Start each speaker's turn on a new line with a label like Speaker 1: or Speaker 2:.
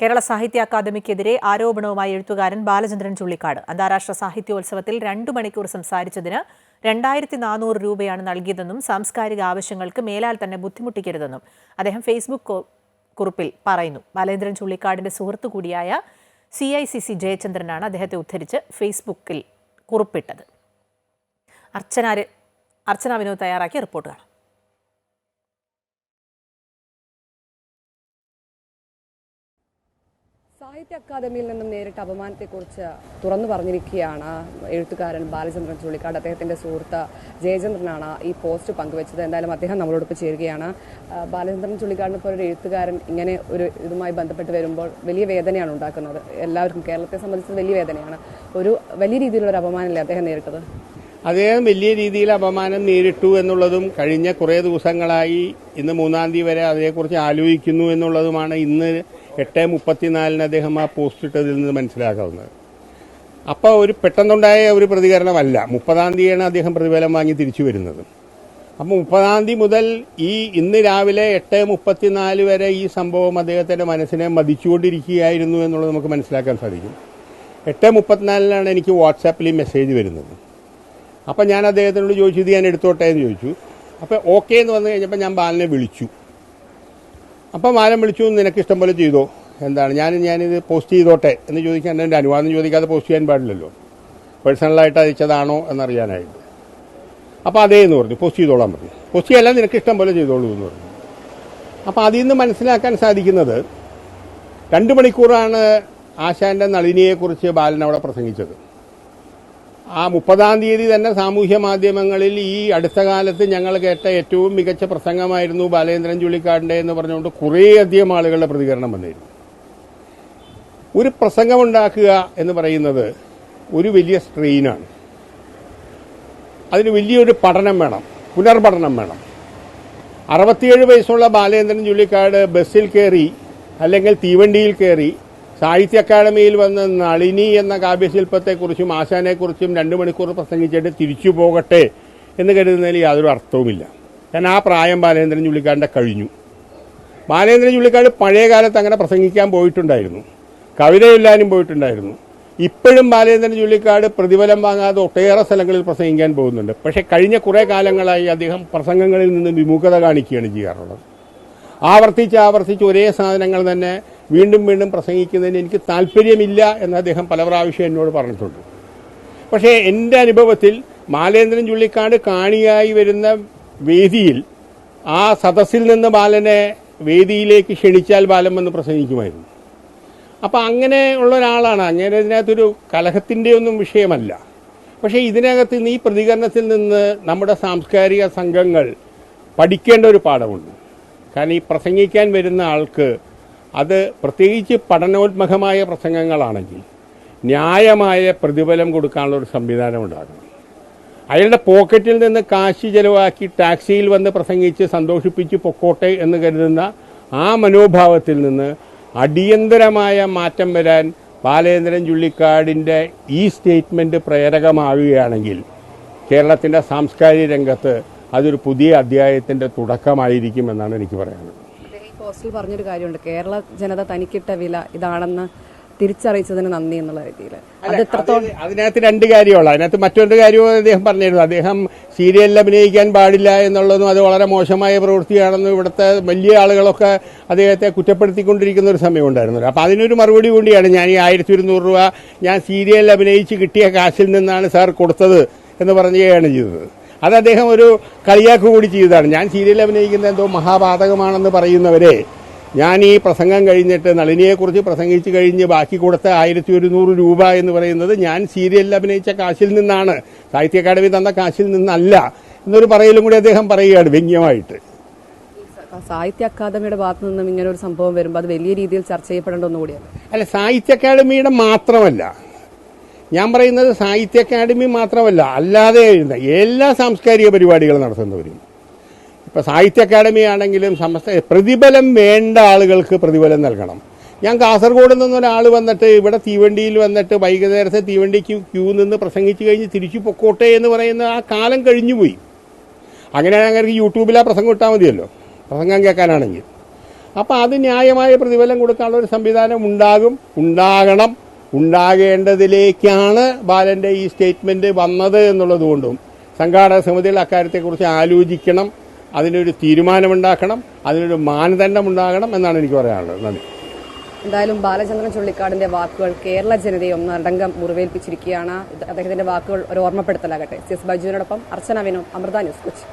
Speaker 1: കേരള സാഹിത്യ അക്കാദമിക്കെതിരെ ആരോപണവുമായി എഴുത്തുകാരൻ ബാലചന്ദ്രൻ ചുള്ളിക്കാട്. അന്താരാഷ്ട്ര സാഹിത്യോത്സവത്തിൽ രണ്ടു മണിക്കൂർ സംസാരിച്ചതിന് രണ്ടായിരത്തി നാനൂറ് രൂപയാണ് നൽകിയതെന്നും സാംസ്കാരിക ആവശ്യങ്ങൾക്ക് മേലാൽ തന്നെ ബുദ്ധിമുട്ടിക്കരുതെന്നും അദ്ദേഹം ഫേസ്ബുക്ക് കുറിപ്പിൽ പറയുന്നു. ബാലേന്ദ്രൻ ചുള്ളിക്കാടിന്റെ സുഹൃത്തു കൂടിയായ സി ഐ സി സി ജയചന്ദ്രനാണ് അദ്ദേഹത്തെ ഉദ്ധരിച്ച് ഫേസ്ബുക്കിൽ കുറിപ്പിട്ടത്. അർച്ചന അർച്ചന വിനോദ് തയ്യാറാക്കിയ റിപ്പോർട്ടുകൾ.
Speaker 2: സാഹിത്യ അക്കാദമിയിൽ നിന്നും നേരിട്ട് അപമാനത്തെക്കുറിച്ച് തുറന്നു പറഞ്ഞിരിക്കുകയാണ് എഴുത്തുകാരൻ ബാലചന്ദ്രൻ ചുള്ളിക്കാട്. അദ്ദേഹത്തിന്റെ സുഹൃത്ത് ജയചന്ദ്രനാണ് ഈ പോസ്റ്റ് പങ്കുവച്ചത്. എന്തായാലും അദ്ദേഹം നമ്മളോടൊപ്പം ചേരുകയാണ്. ബാലചന്ദ്രൻ ചുള്ളിക്കാടിനെ പോലെ ഒരു എഴുത്തുകാരൻ ഇങ്ങനെ ഒരു ഇതുമായി ബന്ധപ്പെട്ട് വരുമ്പോൾ വലിയ വേദനയാണ് ഉണ്ടാക്കുന്നത്. എല്ലാവർക്കും കേരളത്തെ സംബന്ധിച്ച് വലിയ വേദനയാണ്. ഒരു വലിയ രീതിയിലുള്ള ഒരു അപമാനമല്ലേ അദ്ദേഹം നേരിട്ടത്?
Speaker 3: അദ്ദേഹം വലിയ രീതിയിൽ അപമാനം നേരിട്ടു എന്നുള്ളതും കഴിഞ്ഞ കുറേ ദിവസങ്ങളായി ഇന്ന് മൂന്നാം തീയതി വരെ അതേക്കുറിച്ച് ആലോചിക്കുന്നു എന്നുള്ളതുമാണ് ഇന്ന് എട്ട് മുപ്പത്തിനാലിന് അദ്ദേഹം ആ പോസ്റ്റ് ഇട്ടതിൽ നിന്ന് മനസ്സിലാക്കാവുന്നത് അപ്പോൾ ഒരു പെട്ടെന്നുണ്ടായ ഒരു പ്രതികരണമല്ല. മുപ്പതാം തീയതിയാണ് അദ്ദേഹം പ്രതിഫലം വാങ്ങി തിരിച്ചു വരുന്നത്. അപ്പോൾ മുപ്പതാം തീയതി മുതൽ ഈ ഇന്ന് രാവിലെ എട്ട് മുപ്പത്തിനാല് വരെ ഈ സംഭവം അദ്ദേഹത്തിന്റെ മനസ്സിനെ മതിച്ചുകൊണ്ടിരിക്കുകയായിരുന്നു എന്നുള്ളത് നമുക്ക് മനസ്സിലാക്കാൻ സാധിക്കും. എട്ട് മുപ്പത്തിനാലിനാണ് എനിക്ക് വാട്സാപ്പിൽ മെസ്സേജ് വരുന്നത്. അപ്പം ഞാൻ അദ്ദേഹത്തിനോട് ചോദിച്ചു ഇത് ഞാൻ എടുത്തോട്ടെ എന്ന് ചോദിച്ചു. അപ്പോൾ ഓക്കെ എന്ന് വന്നു കഴിഞ്ഞപ്പോൾ ഞാൻ ബാലനെ വിളിച്ചു. അപ്പം ആരും വിളിച്ചു നിനക്ക് ഇഷ്ടം പോലെ ചെയ്തോ. എന്താണ്? ഞാൻ ഞാനിത് പോസ്റ്റ് ചെയ്തോട്ടെ എന്ന് ചോദിക്കാൻ എന്റെ അനുവാദം ചോദിക്കാതെ പോസ്റ്റ് ചെയ്യാൻ പാടില്ലല്ലോ. പേഴ്സണലായിട്ട് അയച്ചതാണോ എന്നറിയാനായിട്ട്. അപ്പോൾ അതേ എന്ന് പറഞ്ഞു. പോസ്റ്റ് ചെയ്തോളാൻ പറഞ്ഞു. പോസ്റ്റ് ചെയ്യല്ല നിനക്ക് ഇഷ്ടം പോലെ ചെയ്തോളൂ എന്ന് പറഞ്ഞു. അപ്പോൾ അതിൽ നിന്ന് മനസ്സിലാക്കാൻ സാധിക്കുന്നത് രണ്ട് മണിക്കൂറാണ് ആശാന്റെ നളിനിയെക്കുറിച്ച് ബാലൻ അവിടെ പ്രസംഗിച്ചത്. ആ മുപ്പതാം തീയതി തന്നെ സാമൂഹ്യ മാധ്യമങ്ങളിൽ ഈ അടുത്ത കാലത്ത് ഞങ്ങൾ കേട്ട ഏറ്റവും മികച്ച പ്രസംഗമായിരുന്നു ബാലേന്ദ്രൻ ചുള്ളിക്കാടിന്റെ എന്ന് പറഞ്ഞുകൊണ്ട് കുറേയധികം ആളുകളുടെ പ്രതികരണം വന്നിരുന്നു. ഒരു പ്രസംഗമുണ്ടാക്കുക എന്ന് പറയുന്നത് ഒരു വലിയ സ്ട്രെയിനാണ്. അതിന് വലിയൊരു പഠനം വേണം പുനർപഠനം വേണം. അറുപത്തിയേഴ് വയസ്സുള്ള ബാലേന്ദ്രൻ ചുള്ളിക്കാട് ബസ്സിൽ കയറി അല്ലെങ്കിൽ തീവണ്ടിയിൽ കയറി സാഹിത്യ അക്കാദമിയിൽ വന്ന് നളിനി എന്ന കാവ്യശില്പത്തെക്കുറിച്ചും ആശാനെക്കുറിച്ചും രണ്ട് മണിക്കൂർ പ്രസംഗിച്ചിട്ട് തിരിച്ചു പോകട്ടെ എന്ന് കരുതുന്നതിൽ യാതൊരു അർത്ഥവുമില്ല. കാരണം ആ പ്രായം ബാലേന്ദ്രൻ ചുള്ളിക്കാടിന്റെ കഴിഞ്ഞു. ബാലേന്ദ്രൻ ചുള്ളിക്കാട് പഴയ കാലത്ത് അങ്ങനെ പ്രസംഗിക്കാൻ പോയിട്ടുണ്ടായിരുന്നു. കവിത എഴുതാനും പോയിട്ടുണ്ടായിരുന്നു. ഇപ്പോഴും ബാലേന്ദ്രൻ ചുള്ളിക്കാട് പ്രതിഫലം വാങ്ങാതെ ഒട്ടേറെ സ്ഥലങ്ങളിൽ പ്രസംഗിക്കാൻ പോകുന്നുണ്ട്. പക്ഷേ കഴിഞ്ഞ കുറേ കാലങ്ങളായി അദ്ദേഹം പ്രസംഗങ്ങളിൽ നിന്ന് വിമുഖത കാണിക്കുകയാണ് ചെയ്യാറുള്ളത്. ആവർത്തിച്ച് ആവർത്തിച്ച് ഒരേ സാധനങ്ങൾ തന്നെ വീണ്ടും വീണ്ടും പ്രസംഗിക്കുന്നതിന് എനിക്ക് താല്പര്യമില്ല എന്ന് അദ്ദേഹം പല പ്രാവശ്യം എന്നോട് പറഞ്ഞിട്ടുണ്ട്. പക്ഷേ എന്റെ അനുഭവത്തിൽ മാലേന്ദ്രൻ ചുള്ളിക്കാട് കാണിയായി വരുന്ന വേദിയിൽ ആ സദസ്സിൽ നിന്ന് ബാലനെ വേദിയിലേക്ക് ക്ഷണിച്ചാൽ ബാലൻ വന്ന് പ്രസംഗിക്കുമായിരുന്നു. അപ്പം അങ്ങനെ ഉള്ള ഒരാളാണ്. അങ്ങനെ ഇതിനകത്തൊരു കലഹത്തിന്റെ ഒന്നും വിഷയമല്ല. പക്ഷേ ഇതിനകത്ത് ഈ പ്രതികരണത്തിൽ നിന്ന് നമ്മുടെ സാംസ്കാരിക സംഘങ്ങൾ പഠിക്കേണ്ട ഒരു പാഠമുണ്ട്. കാരണം ഈ പ്രസംഗിക്കാൻ വരുന്ന ആൾക്ക് അത് പ്രത്യേകിച്ച് പഠനോത്മകമായ പ്രസംഗങ്ങളാണെങ്കിൽ ന്യായമായ പ്രതിഫലം കൊടുക്കാനുള്ള ഒരു സംവിധാനം ഉണ്ടാകണം. അയാളുടെ പോക്കറ്റിൽ നിന്ന് കാശ് ചെലവാക്കി ടാക്സിയിൽ വന്ന് പ്രസംഗിച്ച് സന്തോഷിപ്പിച്ച് പൊക്കോട്ടെ എന്ന് കരുതുന്ന ആ മനോഭാവത്തിൽ നിന്ന് അടിയന്തരമായ മാറ്റം വരാൻ ബാലേന്ദ്രൻ ചുള്ളിക്കാടിന്റെ ഈ സ്റ്റേറ്റ്മെന്റ് പ്രേരകമാവുകയാണെങ്കിൽ കേരളത്തിന്റെ സാംസ്കാരിക രംഗത്ത് അതൊരു പുതിയ അധ്യായത്തിന്റെ തുടക്കമായിരിക്കും എന്നാണ് എനിക്ക് പറയാനുള്ളത്.
Speaker 2: പോസ്റ്റിൽ പറഞ്ഞൊരു കാര്യമുണ്ട്. കേരള ജനത തനിക്കിട്ട വില ഇതാണെന്ന് തിരിച്ചറിയിച്ചതിന് നന്ദി എന്നുള്ള രീതിയിൽ. അത് എത്രത്തോളം
Speaker 3: അതിനകത്ത് രണ്ട് കാര്യമുള്ള. അതിനകത്ത് മറ്റൊരു കാര്യവും അദ്ദേഹം പറഞ്ഞിരുന്നു. അദ്ദേഹം സീരിയലിൽ അഭിനയിക്കാൻ പാടില്ല എന്നുള്ളതും അത് വളരെ മോശമായ പ്രവൃത്തിയാണെന്നും ഇവിടുത്തെ വലിയ ആളുകളൊക്കെ അദ്ദേഹത്തെ കുറ്റപ്പെടുത്തിക്കൊണ്ടിരിക്കുന്ന ഒരു സമയം ഉണ്ടായിരുന്നു അപ്പോൾ അതിനൊരു മറുപടി കൂടിയാണ് ഞാൻ ഈ ആയിരത്തി ഇരുന്നൂറ് രൂപ ഞാൻ സീരിയലിൽ അഭിനയിച്ച് കിട്ടിയ കാശിൽ നിന്നാണ് സാർ കൊടുത്തത് എന്ന് പറയുകയാണ് ചെയ്തത്. അത് അദ്ദേഹം ഒരു കളിയാക്കു കൂടി ചെയ്തതാണ്. ഞാൻ സീരിയൽ അഭിനയിക്കുന്ന എന്തോ മഹാപാതകമാണെന്ന് പറയുന്നവരെ ഞാൻ ഈ പ്രസംഗം കഴിഞ്ഞിട്ട് നളിനിയെക്കുറിച്ച് പ്രസംഗിച്ച് കഴിഞ്ഞ് ബാക്കി കൊടുത്ത ആയിരത്തി ഒരുന്നൂറ് രൂപ എന്ന് പറയുന്നത് ഞാൻ സീരിയലിൽ അഭിനയിച്ച കാശിൽ നിന്നാണ്. സാഹിത്യ അക്കാദമി തന്ന കാശിൽ നിന്നല്ല എന്നൊരു പറയലും കൂടി അദ്ദേഹം പറയുകയാണ് വ്യംഗ്യമായിട്ട്.
Speaker 2: സാഹിത്യ അക്കാദമിയുടെ ഭാഗത്തു നിന്നും ഇങ്ങനെ ഒരു സംഭവം വരുമ്പോൾ അത് വലിയ രീതിയിൽ ചർച്ച ചെയ്യപ്പെടേണ്ട ഒന്നുകൂടിയാണ്.
Speaker 3: അല്ല സാഹിത്യ അക്കാദമിയുടെ മാത്രമല്ല. ഞാൻ പറയുന്നത് സാഹിത്യ അക്കാദമി മാത്രമല്ല അല്ലാതെ എഴുതുന്ന എല്ലാ സാംസ്കാരിക പരിപാടികളും നടത്തുന്നവരും. ഇപ്പോൾ സാഹിത്യ അക്കാദമി ആണെങ്കിലും സമസ്ത പ്രതിഫലം വേണ്ട ആളുകൾക്ക് പ്രതിഫലം നൽകണം. ഞാൻ കാസർഗോഡ് നിന്ന് ഒരാൾ വന്നിട്ട് ഇവിടെ തീവണ്ടിയിൽ വന്നിട്ട് വൈകുന്നേരത്തെ തീവണ്ടിക്ക് ക്യൂ നിന്ന് പ്രസംഗിച്ചു കഴിഞ്ഞ് തിരിച്ചു പൊക്കോട്ടെ എന്ന് പറയുന്ന ആ കാലം കഴിഞ്ഞുപോയി. അങ്ങനെയാണെങ്കിൽ യൂട്യൂബിൽ ആ പ്രസംഗം ഇട്ടാൽ മതിയല്ലോ. പ്രസംഗം കേൾക്കാനാണെങ്കിൽ. അപ്പോൾ അത് ന്യായമായ പ്രതിഫലം കൊടുക്കാനുള്ള ഒരു സംവിധാനം ഉണ്ടാകും ഉണ്ടാകണം. ഉണ്ടാകേണ്ടതിലേക്കാണ് ബാലന്റെ ഈ സ്റ്റേറ്റ്മെന്റ് വന്നത് എന്നുള്ളത് കൊണ്ടും സംഘാടക സമിതികൾ അക്കാര്യത്തെക്കുറിച്ച് ആലോചിക്കണം അതിനൊരു തീരുമാനമുണ്ടാക്കണം അതിനൊരു മാനദണ്ഡം ഉണ്ടാകണം എന്നാണ് എനിക്ക് പറയാനുള്ളത്. നന്ദി.
Speaker 2: എന്തായാലും ബാലചന്ദ്രൻ ചുള്ളിക്കാടിന്റെ വാക്കുകൾ കേരള ജനതയെ ഒന്നടങ്കം മുറിവേൽപ്പിച്ചിരിക്കുകയാണ്. അദ്ദേഹത്തിന്റെ വാക്കുകൾ ഒരു ഓർമ്മപ്പെടുത്തലാകട്ടെ. സി എസ് ബൈജുവിനോടൊപ്പം അർച്ചന വിനോദ് അമൃത ന്യൂസ് കൊച്ചി.